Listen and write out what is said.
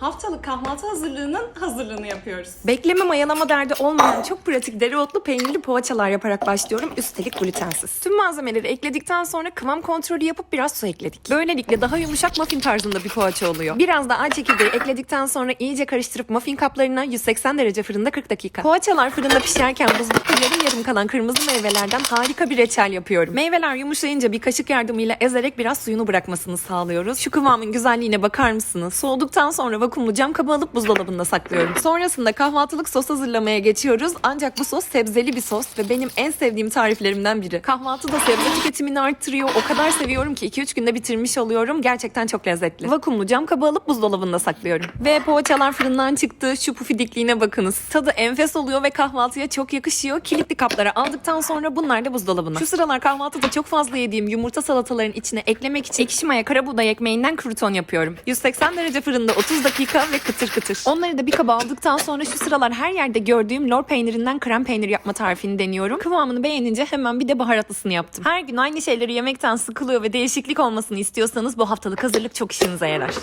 Haftalık kahvaltı hazırlığının hazırlığını yapıyoruz. Bekleme mayalama derdi olmayan çok pratik dereotlu peynirli poğaçalar yaparak başlıyorum. Üstelik glutensiz. Tüm malzemeleri ekledikten sonra kıvam kontrolü yapıp biraz su ekledik. Böylelikle daha yumuşak muffin tarzında bir poğaça oluyor. Biraz da ay çekirdeği ekledikten sonra iyice karıştırıp muffin kaplarına 180 derece fırında 40 dakika. Poğaçalar fırında pişerken buzlukta yarım yarım kalan kırmızı meyvelerden harika bir reçel yapıyorum. Meyveler yumuşayınca bir kaşık yardımıyla ezerek biraz suyunu bırakmasını sağlıyoruz. Şu kıvamın güzelliğine bakar mısınız? Soğuduktan sonra vakumlu cam kaba alıp buzdolabında saklıyorum. Sonrasında kahvaltılık sos hazırlamaya geçiyoruz. Ancak bu sos sebzeli bir sos ve benim en sevdiğim tariflerimden biri. Kahvaltıda sebze tüketimini arttırıyor. O kadar seviyorum ki 2-3 günde bitirmiş oluyorum. Gerçekten çok lezzetli. Vakumlu cam kaba alıp buzdolabında saklıyorum. Ve poğaçalar fırından çıktı. Şu pufidikliğine bakınız. Tadı enfes oluyor ve kahvaltıya çok yakışıyor. Kilitli kaplara aldıktan sonra bunlar da buzdolabına. Şu sıralar kahvaltıda çok fazla yediğim yumurta salataların içine eklemek için ekşi maya karabuğday ekmeğinden kruton yapıyorum. 180 derece fırında 30 dakika ve kıtır kıtır. Onları da bir kaba aldıktan sonra şu sıralar her yerde gördüğüm lor peynirinden krem peynir yapma tarifini deniyorum. Kıvamını beğenince hemen bir de baharatlısını yaptım. Her gün aynı şeyleri yemekten sıkılıyor ve değişiklik olmasını istiyorsanız bu haftalık hazırlık çok işinize yarar.